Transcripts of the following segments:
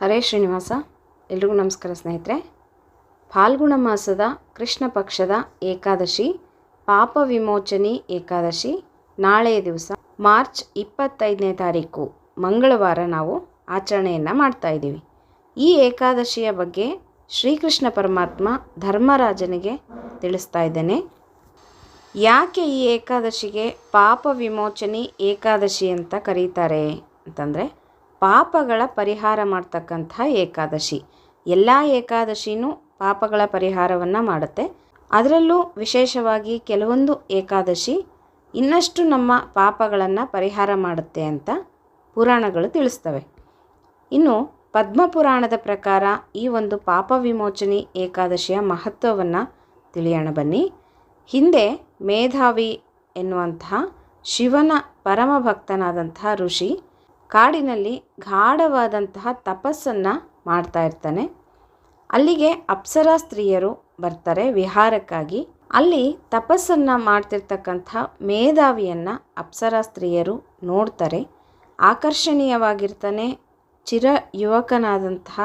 ಹರೇ ಶ್ರೀನಿವಾಸ, ಎಲ್ರಿಗೂ ನಮಸ್ಕಾರ ಸ್ನೇಹಿತರೆ. ಫಾಲ್ಗುಣ ಮಾಸದ ಕೃಷ್ಣ ಪಕ್ಷದ ಏಕಾದಶಿ, ಪಾಪ ವಿಮೋಚನೆ ಏಕಾದಶಿ ನಾಳೆಯ ದಿವಸ ಮಾರ್ಚ್ ಇಪ್ಪತ್ತೈದನೇ ತಾರೀಕು, ಮಂಗಳವಾರ ನಾವು ಆಚರಣೆಯನ್ನು ಮಾಡ್ತಾ ಇದ್ದೀವಿ. ಈ ಏಕಾದಶಿಯ ಬಗ್ಗೆ ಶ್ರೀಕೃಷ್ಣ ಪರಮಾತ್ಮ ಧರ್ಮರಾಜನಿಗೆ ತಿಳಿಸ್ತಾ ಇದ್ದೇನೆ. ಯಾಕೆ ಈ ಏಕಾದಶಿಗೆ ಪಾಪ ವಿಮೋಚನೆ ಏಕಾದಶಿ ಅಂತ ಕರೀತಾರೆ ಅಂತಂದರೆ ಪಾಪಗಳ ಪರಿಹಾರ ಮಾಡ್ತಕ್ಕಂಥ ಏಕಾದಶಿ. ಎಲ್ಲ ಏಕಾದಶಿನೂ ಪಾಪಗಳ ಪರಿಹಾರವನ್ನು ಮಾಡುತ್ತೆ. ಅದರಲ್ಲೂ ವಿಶೇಷವಾಗಿ ಕೆಲವೊಂದು ಏಕಾದಶಿ ಇನ್ನಷ್ಟು ನಮ್ಮ ಪಾಪಗಳನ್ನು ಪರಿಹಾರ ಮಾಡುತ್ತೆ ಅಂತ ಪುರಾಣಗಳು ತಿಳಿಸ್ತವೆ. ಇನ್ನು ಪದ್ಮಪುರಾಣದ ಪ್ರಕಾರ ಈ ಒಂದು ಪಾಪ ವಿಮೋಚನೆ ಏಕಾದಶಿಯ ಮಹತ್ವವನ್ನು ತಿಳಿಯೋಣ ಬನ್ನಿ. ಹಿಂದೆ ಮೇಧಾವಿ ಎನ್ನುವಂತಹ ಶಿವನ ಪರಮ ಭಕ್ತನಾದಂತಹ ಋಷಿ ಕಾಡಿನಲ್ಲಿ ಗಾಢವಾದಂತಹ ತಪಸ್ಸನ್ನು ಮಾಡ್ತಾ ಇರ್ತಾನೆ. ಅಲ್ಲಿಗೆ ಅಪ್ಸರಾ ಸ್ತ್ರೀಯರು ಬರ್ತಾರೆ ವಿಹಾರಕ್ಕಾಗಿ. ಅಲ್ಲಿ ತಪಸ್ಸನ್ನು ಮಾಡ್ತಿರ್ತಕ್ಕಂಥ ಮೇಧಾವಿಯನ್ನು ಅಪ್ಸರಾ ಸ್ತ್ರೀಯರು ನೋಡ್ತಾರೆ. ಆಕರ್ಷಣೀಯವಾಗಿರ್ತಾನೆ, ಚಿರ ಯುವಕನಾದಂತಹ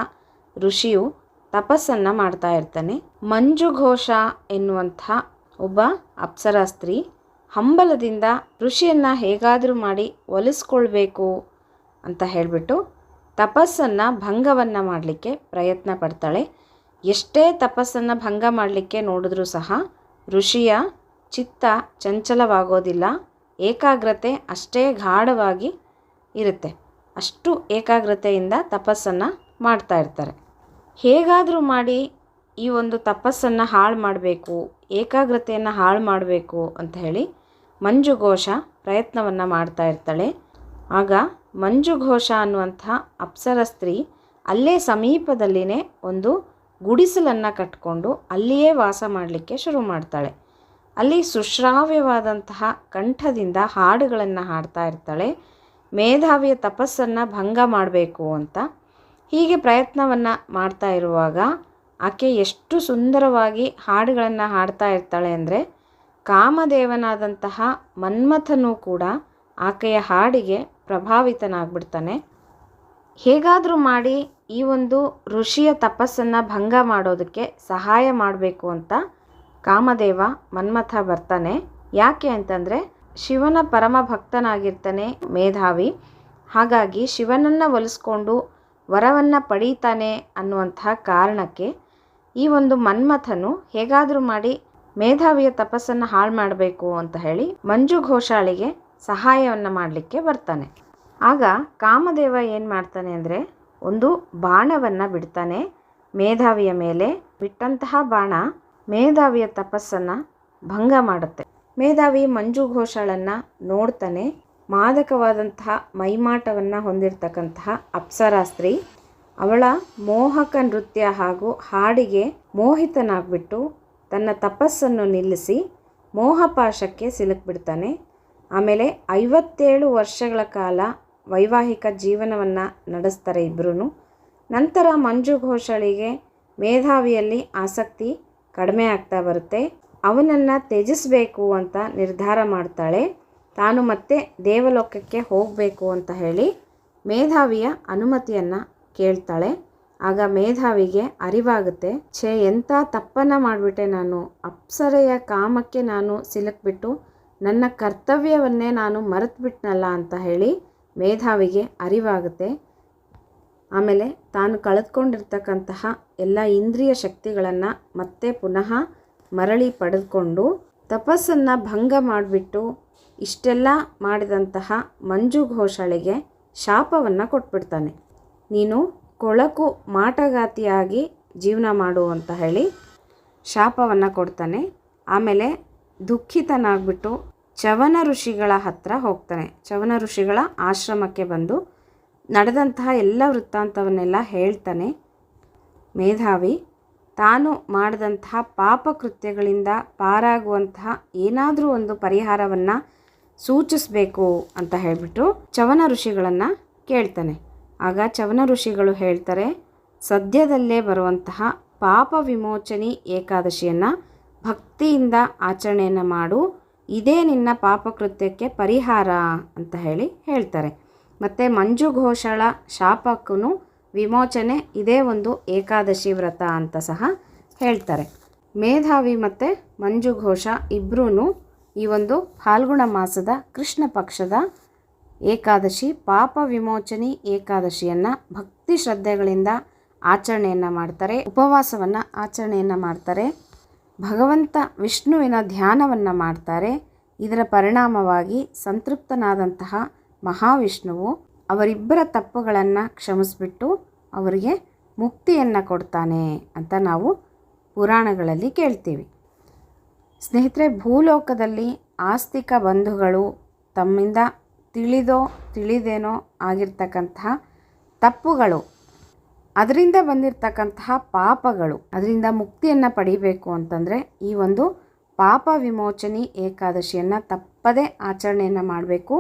ಋಷಿಯು ತಪಸ್ಸನ್ನು ಮಾಡ್ತಾ ಇರ್ತಾನೆ. ಮಂಜುಘೋಷ ಎನ್ನುವಂಥ ಒಬ್ಬ ಅಪ್ಸರಾ ಸ್ತ್ರೀ ಹಂಬಲದಿಂದ ಋಷಿಯನ್ನು ಹೇಗಾದರೂ ಮಾಡಿ ಒಲಿಸ್ಕೊಳ್ಬೇಕು ಅಂತ ಹೇಳಿಬಿಟ್ಟು ತಪಸ್ಸನ್ನು ಭಂಗವನ್ನು ಮಾಡಲಿಕ್ಕೆ ಪ್ರಯತ್ನ ಪಡ್ತಾಳೆ. ಎಷ್ಟೇ ತಪಸ್ಸನ್ನು ಭಂಗ ಮಾಡಲಿಕ್ಕೆ ನೋಡಿದ್ರೂ ಸಹ ಋಷಿಯ ಚಿತ್ತ ಚಂಚಲವಾಗೋದಿಲ್ಲ. ಏಕಾಗ್ರತೆ ಅಷ್ಟೇ ಗಾಢವಾಗಿ ಇರುತ್ತೆ. ಅಷ್ಟು ಏಕಾಗ್ರತೆಯಿಂದ ತಪಸ್ಸನ್ನು ಮಾಡ್ತಾ ಇರ್ತಾರೆ. ಹೇಗಾದರೂ ಮಾಡಿ ಈ ಒಂದು ತಪಸ್ಸನ್ನು ಹಾಳು ಮಾಡಬೇಕು, ಏಕಾಗ್ರತೆಯನ್ನು ಹಾಳು ಮಾಡಬೇಕು ಅಂತ ಹೇಳಿ ಮಂಜುಘೋಷ ಪ್ರಯತ್ನವನ್ನು ಮಾಡ್ತಾ ಇರ್ತಾಳೆ. ಆಗ ಮಂಜುಘೋಷ ಅನ್ನುವಂಥ ಅಪ್ಸರ ಸ್ತ್ರೀ ಅಲ್ಲೇ ಸಮೀಪದಲ್ಲಿನೇ ಒಂದು ಗುಡಿಸಲನ್ನು ಕಟ್ಕೊಂಡು ಅಲ್ಲಿಯೇ ವಾಸ ಮಾಡಲಿಕ್ಕೆ ಶುರು ಮಾಡ್ತಾಳೆ. ಅಲ್ಲಿ ಸುಶ್ರಾವ್ಯವಾದಂತಹ ಕಂಠದಿಂದ ಹಾಡುಗಳನ್ನು ಹಾಡ್ತಾ ಇರ್ತಾಳೆ. ಮೇಧಾವಿಯ ತಪಸ್ಸನ್ನು ಭಂಗ ಮಾಡಬೇಕು ಅಂತ. ಹೀಗೆ ಪ್ರಯತ್ನವನ್ನು ಮಾಡ್ತಾ ಇರುವಾಗ ಆಕೆ ಎಷ್ಟು ಸುಂದರವಾಗಿ ಹಾಡುಗಳನ್ನು ಹಾಡ್ತಾ ಇರ್ತಾಳೆ ಅಂದರೆ ಕಾಮದೇವನಾದಂತಹ ಮನ್ಮಥನೂ ಕೂಡ ಆಕೆಯ ಹಾಡಿಗೆ ಪ್ರಭಾವಿತನಾಗ್ಬಿಡ್ತಾನೆ. ಹೇಗಾದರೂ ಮಾಡಿ ಈ ಒಂದು ಋಷಿಯ ತಪಸ್ಸನ್ನು ಭಂಗ ಮಾಡೋದಕ್ಕೆ ಸಹಾಯ ಮಾಡಬೇಕು ಅಂತ ಕಾಮದೇವ ಮನ್ಮಥ ಬರ್ತಾನೆ. ಯಾಕೆ ಅಂತಂದರೆ ಶಿವನ ಪರಮ ಭಕ್ತನಾಗಿರ್ತಾನೆ ಮೇಧಾವಿ. ಹಾಗಾಗಿ ಶಿವನನ್ನು ಒಲಿಸ್ಕೊಂಡು ವರವನ್ನು ಪಡೀತಾನೆ ಅನ್ನುವಂತಹ ಕಾರಣಕ್ಕೆ ಈ ಒಂದು ಮನ್ಮಥನು ಹೇಗಾದರೂ ಮಾಡಿ ಮೇಧಾವಿಯ ತಪಸ್ಸನ್ನು ಹಾಳು ಮಾಡಬೇಕು ಅಂತ ಹೇಳಿ ಮಂಜು ಘೋಷಾಳಿಗೆ ಸಹಾಯವನ್ನು ಮಾಡಲಿಕ್ಕೆ ಬರ್ತಾನೆ. ಆಗ ಕಾಮದೇವ ಏನು ಮಾಡ್ತಾನೆ ಅಂದರೆ, ಒಂದು ಬಾಣವನ್ನು ಬಿಡ್ತಾನೆ. ಮೇಧಾವಿಯ ಮೇಲೆ ಬಿಟ್ಟಂತಹ ಬಾಣ ಮೇಧಾವಿಯ ತಪಸ್ಸನ್ನು ಭಂಗ ಮಾಡುತ್ತೆ. ಮೇಧಾವಿ ಮಂಜು ಘೋಷಾಳನ್ನು ನೋಡ್ತಾನೆ. ಮಾದಕವಾದಂತಹ ಮೈಮಾಟವನ್ನು ಹೊಂದಿರತಕ್ಕಂತಹ ಅಪ್ಸರಾಸ್ತ್ರಿ ಅವಳ ಮೋಹಕ ನೃತ್ಯ ಹಾಗೂ ಹಾಡಿಗೆ ಮೋಹಿತನಾಗ್ಬಿಟ್ಟು ತನ್ನ ತಪಸ್ಸನ್ನು ನಿಲ್ಲಿಸಿ ಮೋಹಪಾಶಕ್ಕೆ ಸಿಲುಕ್ಬಿಡ್ತಾನೆ. ಆಮೇಲೆ ಐವತ್ತೇಳು ವರ್ಷಗಳ ಕಾಲ ವೈವಾಹಿಕ ಜೀವನವನ್ನು ನಡೆಸ್ತಾರೆ ಇಬ್ಬರೂ ನಂತರ ಮಂಜು ಘೋಷಳಿಗೆ ಮೇಧಾವಿಯಲ್ಲಿ ಆಸಕ್ತಿ ಕಡಿಮೆ ಆಗ್ತಾ ಬರುತ್ತೆ. ಅವನನ್ನು ತ್ಯಜಿಸಬೇಕು ಅಂತ ನಿರ್ಧಾರ ಮಾಡ್ತಾಳೆ. ತಾನು ಮತ್ತೆ ದೇವಲೋಕಕ್ಕೆ ಹೋಗಬೇಕು ಅಂತ ಹೇಳಿ ಮೇಧಾವಿಯ ಅನುಮತಿಯನ್ನು ಕೇಳ್ತಾಳೆ. ಆಗ ಮೇಧಾವಿಗೆ ಅರಿವಾಗುತ್ತೆ, ಛೇ ಎಂಥ ತಪ್ಪನ್ನು ಮಾಡಿಬಿಟ್ಟೆ ನಾನು. ಅಪ್ಸರೆಯ ಕಾಮಕ್ಕೆ ನಾನು ಸಿಲುಕ್ಬಿಟ್ಟು ನನ್ನ ಕರ್ತವ್ಯವನ್ನೇ ನಾನು ಮರೆತುಬಿಟ್ನಲ್ಲ ಅಂತ ಹೇಳಿ ಮೇಧಾವಿಗೆ ಅರಿವಾಗುತ್ತೆ. ಆಮೇಲೆ ತಾನು ಕಳೆದುಕೊಂಡಿರ್ತಕ್ಕಂತಹ ಎಲ್ಲ ಇಂದ್ರಿಯ ಶಕ್ತಿಗಳನ್ನು ಮತ್ತೆ ಪುನಃ ಮರಳಿ ಪಡೆದುಕೊಂಡು ತಪಸ್ಸನ್ನು ಭಂಗ ಮಾಡಿಬಿಟ್ಟು ಇಷ್ಟೆಲ್ಲ ಮಾಡಿದಂತಹ ಮಂಜು ಘೋಷಳಿಗೆ ಶಾಪವನ್ನು ಕೊಟ್ಬಿಡ್ತಾನೆ. ನೀನು ಕೊಳಕು ಮಾಟಗಾತಿಯಾಗಿ ಜೀವನ ಮಾಡು ಅಂತ ಹೇಳಿ ಶಾಪವನ್ನು ಕೊಡ್ತಾನೆ. ಆಮೇಲೆ ದುಃಖಿತನಾಗ್ಬಿಟ್ಟು ಚವನ ಋಷಿಗಳ ಹತ್ರ ಹೋಗ್ತಾನೆ. ಚವನ ಋಷಿಗಳ ಆಶ್ರಮಕ್ಕೆ ಬಂದು ನಡೆದಂತಹ ಎಲ್ಲ ವೃತ್ತಾಂತವನ್ನೆಲ್ಲ ಹೇಳ್ತಾನೆ. ಮೇಧಾವಿ, ತಾನು ಮಾಡಿದಂತಹ ಪಾಪಕೃತ್ಯಗಳಿಂದ ಪಾರಾಗುವಂತಹ ಏನಾದರೂ ಒಂದು ಪರಿಹಾರವನ್ನು ಸೂಚಿಸಬೇಕು ಅಂತ ಹೇಳಿಬಿಟ್ಟು ಚವನ ಋಷಿಗಳನ್ನು ಕೇಳ್ತಾನೆ. ಆಗ ಚವನ ಋಷಿಗಳು ಹೇಳ್ತಾರೆ, ಸದ್ಯದಲ್ಲೇ ಬರುವಂತಹ ಪಾಪ ವಿಮೋಚನೆ ಏಕಾದಶಿಯನ್ನು ಭಕ್ತಿಯಿಂದ ಆಚರಣೆಯನ್ನು ಮಾಡು. ಇದೇ ನಿನ್ನ ಪಾಪಕೃತ್ಯಕ್ಕೆ ಪರಿಹಾರ ಅಂತ ಹೇಳಿ ಹೇಳ್ತಾರೆ. ಮತ್ತು ಮಂಜು ಘೋಷಳ ಶಾಪಕ್ಕೂ ವಿಮೋಚನೆ ಇದೇ ಒಂದು ಏಕಾದಶಿ ವ್ರತ ಅಂತ ಸಹ ಹೇಳ್ತಾರೆ. ಮೇಧಾವಿ ಮತ್ತು ಮಂಜು ಘೋಷ ಇಬ್ಬರೂ ಈ ಒಂದು ಫಾಲ್ಗುಣ ಮಾಸದ ಕೃಷ್ಣ ಪಕ್ಷದ ಏಕಾದಶಿ ಪಾಪ ವಿಮೋಚನಿ ಏಕಾದಶಿಯನ್ನು ಭಕ್ತಿ ಶ್ರದ್ಧೆಗಳಿಂದ ಆಚರಣೆಯನ್ನು ಮಾಡ್ತಾರೆ, ಉಪವಾಸವನ್ನು ಆಚರಣೆಯನ್ನು ಮಾಡ್ತಾರೆ. ಭಗವಂತ ವಿಷ್ಣುವಿನ ಧ್ಯಾನವನ್ನು ಮಾಡ್ತಾರೆ. ಇದರ ಪರಿಣಾಮವಾಗಿ ಸಂತೃಪ್ತನಾದಂತಹ ಮಹಾವಿಷ್ಣುವು ಅವರಿಬ್ಬರ ತಪ್ಪುಗಳನ್ನು ಕ್ಷಮಿಸ್ಬಿಟ್ಟು ಅವರಿಗೆ ಮುಕ್ತಿಯನ್ನು ಕೊಡ್ತಾನೆ ಅಂತ ನಾವು ಪುರಾಣಗಳಲ್ಲಿ ಕೇಳ್ತೀವಿ. ಸ್ನೇಹಿತರೆ, ಭೂಲೋಕದಲ್ಲಿ ಆಸ್ತಿಕ ಬಂಧುಗಳು ತಮ್ಮಿಂದ ತಿಳಿದೋ ತಿಳಿದೇನೋ ಆಗಿರ್ತಕ್ಕಂತಹ ತಪ್ಪುಗಳು ಅದರಿಂದ ಬಂದಿರತಕ್ಕಂತಹ ಪಾಪಗಳು, ಅದರಿಂದ ಮುಕ್ತಿಯನ್ನು ಪಡಿಬೇಕು ಅಂತಂದರೆ ಈ ಒಂದು ಪಾಪ ವಿಮೋಚನಿ ಏಕಾದಶಿಯನ್ನು ತಪ್ಪದೇ ಆಚರಣೆಯನ್ನು ಮಾಡಬೇಕು.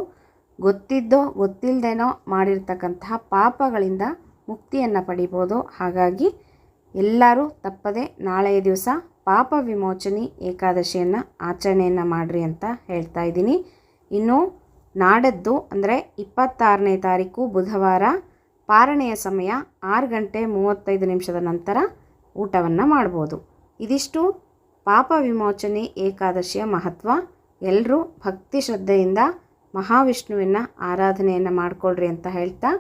ಗೊತ್ತಿದ್ದೋ ಗೊತ್ತಿಲ್ಲದೇನೋ ಮಾಡಿರ್ತಕ್ಕಂತಹ ಪಾಪಗಳಿಂದ ಮುಕ್ತಿಯನ್ನು ಪಡಿಬೋದು. ಹಾಗಾಗಿ ಎಲ್ಲರೂ ತಪ್ಪದೆ ನಾಳೆಯ ದಿವಸ ಪಾಪ ವಿಮೋಚನಿ ಏಕಾದಶಿಯನ್ನು ಆಚರಣೆಯನ್ನು ಮಾಡಿರಿ ಅಂತ ಹೇಳ್ತಾ ಇದ್ದೀನಿ. ಇನ್ನು ನಾಡದ್ದು ಅಂದರೆ ಇಪ್ಪತ್ತಾರನೇ ತಾರೀಕು ಬುಧವಾರ. ಪಾರಣೆಯ ಸಮಯ ಆರು ಗಂಟೆ ಮೂವತ್ತೈದು ನಿಮಿಷದ ನಂತರ ಊಟವನ್ನು ಮಾಡ್ಬೋದು. ಇದಿಷ್ಟು ಪಾಪ ವಿಮೋಚನೆ ಏಕಾದಶಿಯ ಮಹತ್ವ. ಎಲ್ಲರೂ ಭಕ್ತಿ ಶ್ರದ್ಧೆಯಿಂದ ಮಹಾವಿಷ್ಣುವಿನ ಆರಾಧನೆಯನ್ನು ಮಾಡಿಕೊಳ್ಳ್ರಿ ಅಂತ ಹೇಳ್ತಾ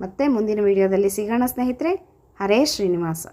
ಮತ್ತೆ ಮುಂದಿನ ವಿಡಿಯೋದಲ್ಲಿ ಸಿಗೋಣ ಸ್ನೇಹಿತರೆ. ಹರೇ ಶ್ರೀನಿವಾಸ.